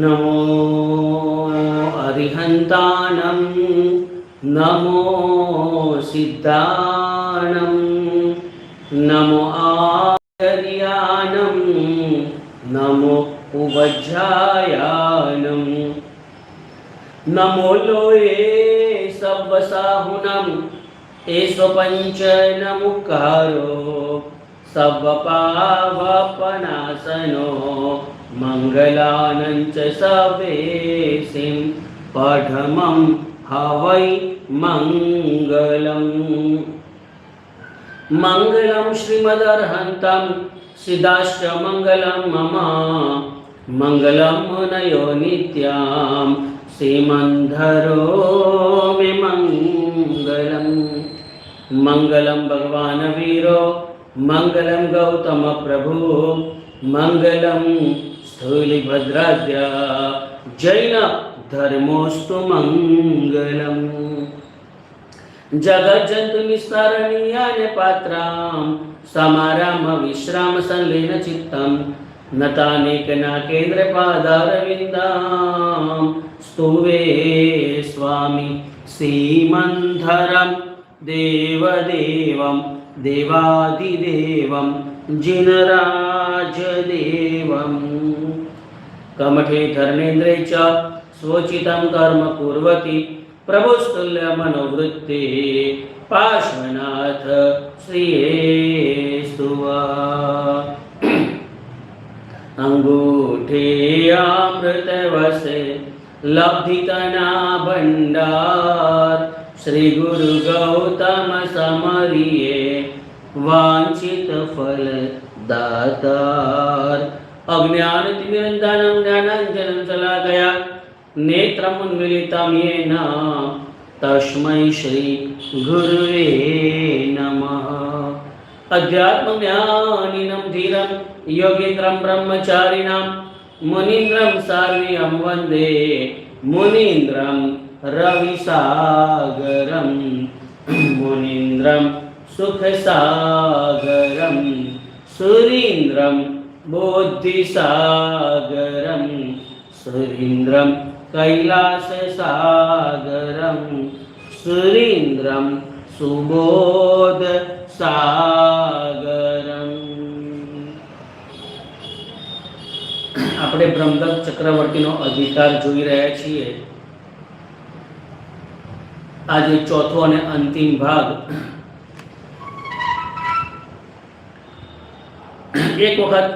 नमो अरिहन्तानं नमो सिद्धानं नमो आचर्यानं नमो उपध्यायानं नमो लोये सर्वसाहुनम् एष पञ्चनमुकारो सर्वपापनाशनो मङ्गलानञ्च सवेशिं पठमं हवै मङ्गलम् मङ्गलं श्रीमदर्हन्तं सिदाश्च मङ्गलं मम मङ्गलं मुनयो नित्यां श्रीमन्धरो मे मङ्गलं मङ्गलं भगवान् वीरो మంగళం గౌతమ ప్రభు. మంగళం స్థూలి స్థూలిభద్రాద్య జైన ధర్మోస్తు మంగళం. జగజ్జంతు నిస్తారణీయాయ పాత్ర. సమారామ విశ్రామ సంలీన చిత్తం. నతానేకనా కేంద్ర పాదారవిందాం. స్తువే స్వామి శ్రీమంధరం. దేవదేవం देवादिदेवं जिनराजदेवं। कमठे धर्मेंद्रेच्या स्वचितं कर्म कुर्वती प्रभुस्तुल्यमनोवृत्ते पार्श्वनाथ श्रिये सुवा अङ्गूठे अमृतवसे लब्धितना भण्डार શ્રી ગુરુ ગૌતમ સમરીએ વાંછિત ફલ દાતાર. અજ્ઞાન તિમિરંધાનમ જ્ઞાનાંજનમ ચલાગયા. નેત્રમ ઉન્મિલિતમ યેન. તસ્મૈ શ્રી ગુરુવે નમઃ. અધ્યાત્મજ્ઞાનિનમ ધીરમ યોગીન્દ્રમ બ્રહ્મચારિણામ મુનીન્દ્રમ સાર્વિયમ વંદે. મુનીન્દ્રમ રવિસાગરમ मुनीन्द्रं सुखसागरं सुरीन्द्रं बोद्धिसागरं सुरीन्द्रं कैलाससागरं सुरीन्द्रं સાગરમ આપણે બ્રહ્મદત્ત ચક્રવર્તીનો અધિકાર જોઈ રહ્યા છીએ. આજે ચોથો અને અંતિમ ભાગ. એક વખત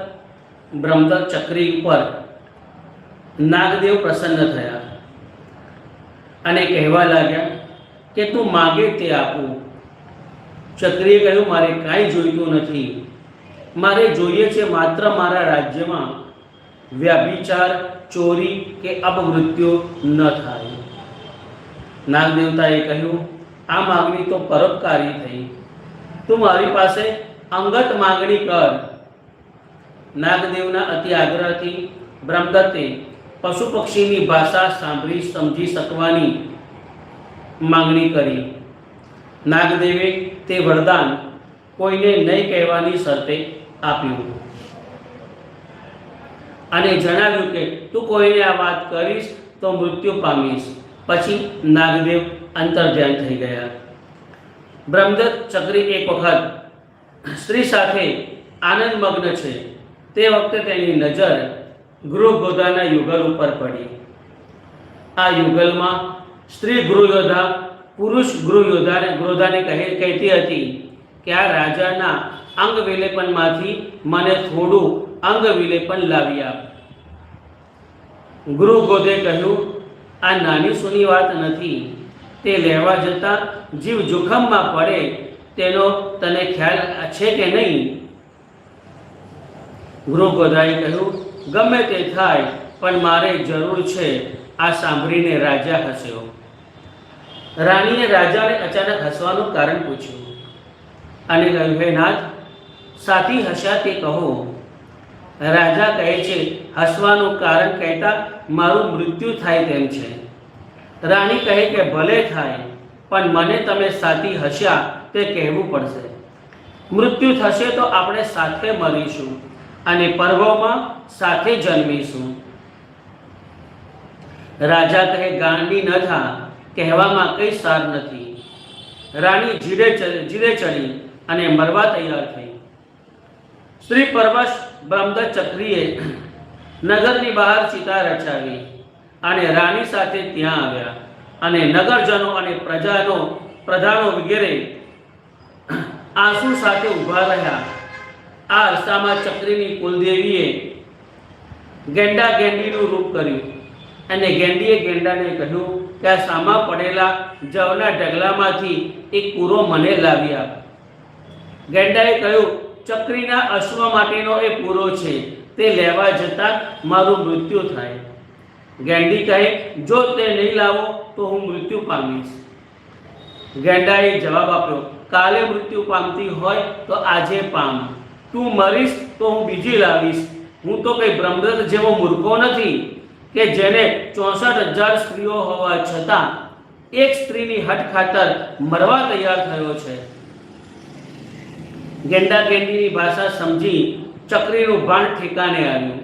બ્રહ્મદત્ત ચક્રી ઉપર નાગદેવ પ્રસન્ન થયા અને કહેવા લાગ્યા કે તું માગે તે આપું. ચક્રીએ કહ્યું, મારે કાંઈ જોઈતું નથી. મારે જોઈએ છે માત્ર મારા રાજ્યમાં વ્યાભિચાર, ચોરી કે અપમૃત્યુ ન થાય. નાગદેવતાએ કહ્યું, આ માગણી તો પરોપકારી થઈ. તું મારી પાસે અંગત માગણી કર. નાગદેવના અતિ આગ્રહથી બ્રહ્મદત્તે પશુ પક્ષીની ભાષા સાંભળી સમજી શકવાની માંગણી કરી. નાગદેવે તે વરદાન કોઈને નહીં કહેવાની શરતે આપ્યું. અને જણાવ્યું કે, તું કોઈને આ વાત કરીશ તો મૃત્યુ પામીશ. પછી નાગદેવ અંતર્ધ્યાન થઈ ગયા. બ્રહ્મદત્ત ચક્રી એક વખત સ્ત્રી સાથે આનંદમગ્ન છે. તે વખતે તેની નજર ગૃહ ગોધાના યુગલ ઉપર પડી. આ યુગલમાં સ્ત્રી ગૃહ યોદ્ધા, પુરુષ ગૃહ યોદ્ધાને, ગૃહધાને કહે, કહેતી હતી કે આ રાજાના અંગ વિલેપનમાંથી મને થોડું અંગ વિલેપન લાવી આપ. ગૃહ ગોદે કહ્યું આ નાની સૂની વાત નથી. તે લેવા જતાં જીવ જોખમમાં પડે તેનો તને ખ્યાલ છે કે નહીં? ગૃહ ગોદાઈ કહ્યું, ગમે તે થાય, પણ મારે જરૂર છે. આ સાંભળીને રાજા હસ્યો. રાણીએ રાજાને અચાનક હસવાનું કારણ પૂછ્યું અને કહ્યું, હે નાથ, સાથી હસ્યા તે કહો રાજા કહે છે, હસવાનું કારણ કહેતા મારું મૃત્યુ થાય તેમ છે. રાણી કહે કે, ભલે થાય, પણ મને તમે સાથી હસ્યા તે કહેવું પડશે. મૃત્યુ થશે તો આપણે સાથે મરીશું અને પર્વોમાં સાથે જન્મીશું. રાજા કહે, ગાંડી ન થા, કહેવામાં કંઈ સાર નથી. રાણી ચ- જીડે ચડી અને મરવા તૈયાર થઈ. શ્રી પરમશ બ્રહ્મદત્ત ચક્રીએ નગરની બહાર ચિતા રચાવી અને રાણી સાથે ત્યાં આવ્યા અને નગરજનો અને પ્રજાનો, પ્રધાનો વગેરે આંસુ સાથે ઊભા રહ્યા. આ અરસામાં ચક્રીની કુલદેવીએ ગેંડા ગેંડીનું રૂપ કર્યું. અને ગેંડીએ ગેંડાને કહ્યું કે આ સામા પડેલા જવના ઢગલામાંથી એક પૂરો મને લાવી આપ. ગેંડાએ કહ્યું ચક્રીના અશ્વ માટેનો એ પૂરો છે. તે લેવા જતાં મારું મૃત્યુ થાય. ગેંડી કહે, જો તે નહીં લાવો, તો હું મૃત્યુ પામીશ. ગેંડાએ જવાબ આપ્યો, કાલે મૃત્યુ પામતી હોય તો આજે પામ. તું મરીશ તો હું બીજી લાવીશ. હું તો કંઈ બ્રહ્મદત્ત જેવો મૂર્ખો નથી, કે જેને ચોસઠ હજાર સ્ત્રીઓ હોવા છતાં એક સ્ત્રીની હટ ખાતર મરવા તૈયાર થયો છે. ગેંડા ગેંડીની ભાષા સમજી ચક્રીનું ભાણ ઠેકાને આવ્યું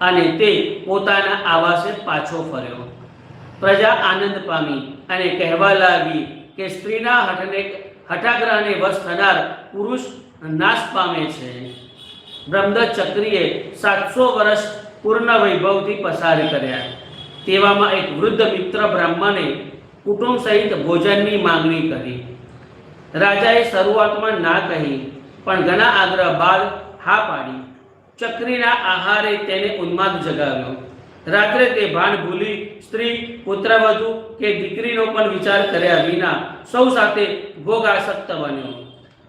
અને તે પોતાના આવાસે પાછો ફર્યો. પ્રજા આનંદ પામી અને કહેવા લાગી કે સ્ત્રીના હઠને હઠાગ્રહને વશ થનાર પુરુષ નાશ પામે છે. બ્રહ્મદત્ત ચક્રીએ સાતસો વર્ષ પૂર્ણ વૈભવથી પસાર કર્યા. તેવામાં એક વૃદ્ધ મિત્ર બ્રાહ્મણે કુટુંબ સહિત ભોજનની માંગણી કરી. રાજાએ શરૂઆતમાં ના કહી, પણ ઘણા આગ્રહ બાદ હા પાડી. ચક્રીના આહારે તેને ઉન્માદ જગાવ્યો. રાત્રે તે ભાન ભૂલી સ્ત્રી પુત્રવધુ કે દીકરીનો પણ વિચાર કર્યા વિના સૌ સાથે ભોગાસક્ત બન્યો.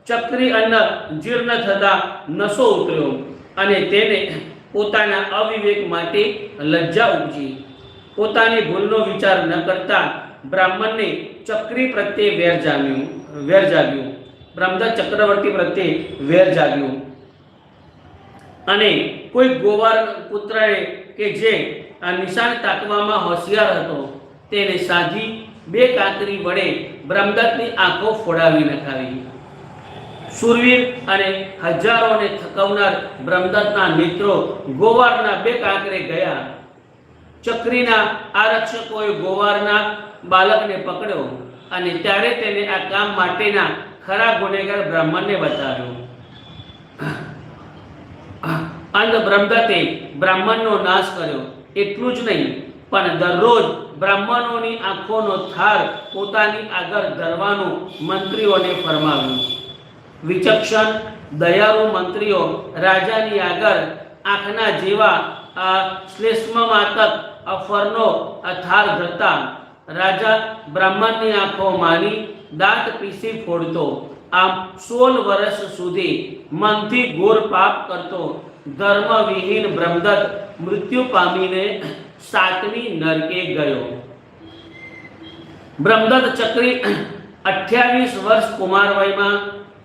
ચક્રી અન્ન જીર્ણ થતા નશો ઉતર્યો અને તેને પોતાના અવિવેક માટે લજ્જા ઉપજી. પોતાની ભૂલનો વિચાર ન કરતા બ્રાહ્મણને ચક્રી પ્રત્યે વેર જામ્યું વેર જાગ્યું. બ્રહ્મદત્ત ચક્રવર્તી પ્રત્યે વેર જાગ્યું. અને કોઈ ગોવાર પુત્રએ કે જે આ નિશાન તાકવામાં હોશિયાર હતો, તેને સાધી બે કાંકરી વડે બ્રહ્મદત્તની આંખો ફોડાવી નખાવી. સુરવીર અને હજારોને થકવનાર બ્રહ્મદત્તના મિત્રો ગોવારના બે કાંકરે ગયા. ચક્રીના આરક્ષકોએ ગોવારના બાળકને પકડ્યો અને ત્યારે તેને આ કામ માટેના ખરા ગુનેગાર બ્રાહ્મણને બતાવ્યો. અંધ બ્રહ્મદત્તે બ્રાહ્મણનો નાશ કર્યો. એટલું જ નહીં, પણ દરરોજ બ્રાહ્મણોની આંખોનો થાર પોતાની આગળ ધરવાનું મંત્રીઓને ફરમાવ્યું. વિચક્ષણ, દયાળુ મંત્રીઓ રાજાની આગળ આંખના જેવા શ્લેષ્મમાતક અફરનો થાર ધરતા રાજા બ્રાહ્મણની આંખો માની દાંત પીસી ફોડતો. આમ સોળ વર્ષ સુધી મનથી ઘોર પાપ કરતો. ધર્મવિહીન બ્રહ્મદત્ત મૃત્યુ પામીને સાતમી નરકે ગયો. બ્રહ્મદત્ત ચક્રી અઠ્યાવીસ વર્ષ કુમાર વયમાં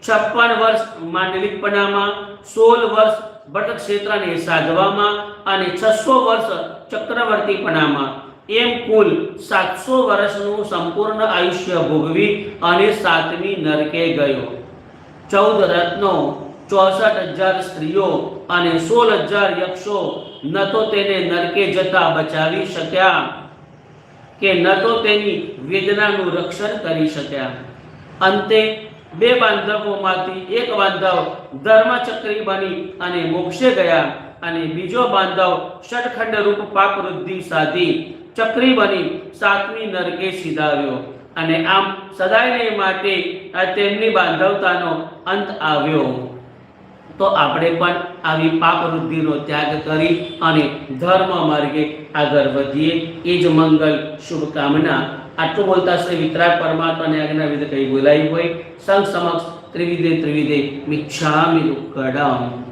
છપ્પન વર્ષ માંડલિકપણામાં, સોળ વર્ષ ભટ્ટ ક્ષેત્રને સાધવામાં અને છસો વર્ષ ચક્રવર્તીપણામાં. એમ કુલ સાતસો વર્ષનું સંપૂર્ણ આયુષ્ય ભોગવી અને સાતમી નરકે ગયો. ચૌદ રત્નો, ચોસઠ હજાર સ્ત્રીઓ અને સોળ હજાર યક્ષો ન તો તેને નરકે જતા બચાવી શક્યા કે ન તો તેની વેદનાનું રક્ષણ કરી શક્યા. અંતે બે બાંધવોમાંથી એક બાંધવ ધર્મચક્રી બની અને મોક્ષે ગયા અને બીજો બાંધવ ષટખંડ રૂપ પાપ વૃદ્ધિ સાધી. ચક્રી બની સાતમી નરકે સીધાવ્યો. અને આમ સદાયને માટે તેમની બાંધવતાનો અંત આવ્યો. તો આપણે પણ આવી પાપ વૃદ્ધિનો ત્યાગ કરી અને ધર્મ માર્ગે આગળ વધીએ. એ જ મંગલ શુભકામના. આટલું બોલતા શ્રી વિતરાગ પરમાત્માને આજ્ઞા વિધે કઈ બોલાવી હોય. સંઘ સમક્ષ ત્રિવિધે ત્રિવિધે મિચ્છામિ દુક્કડમ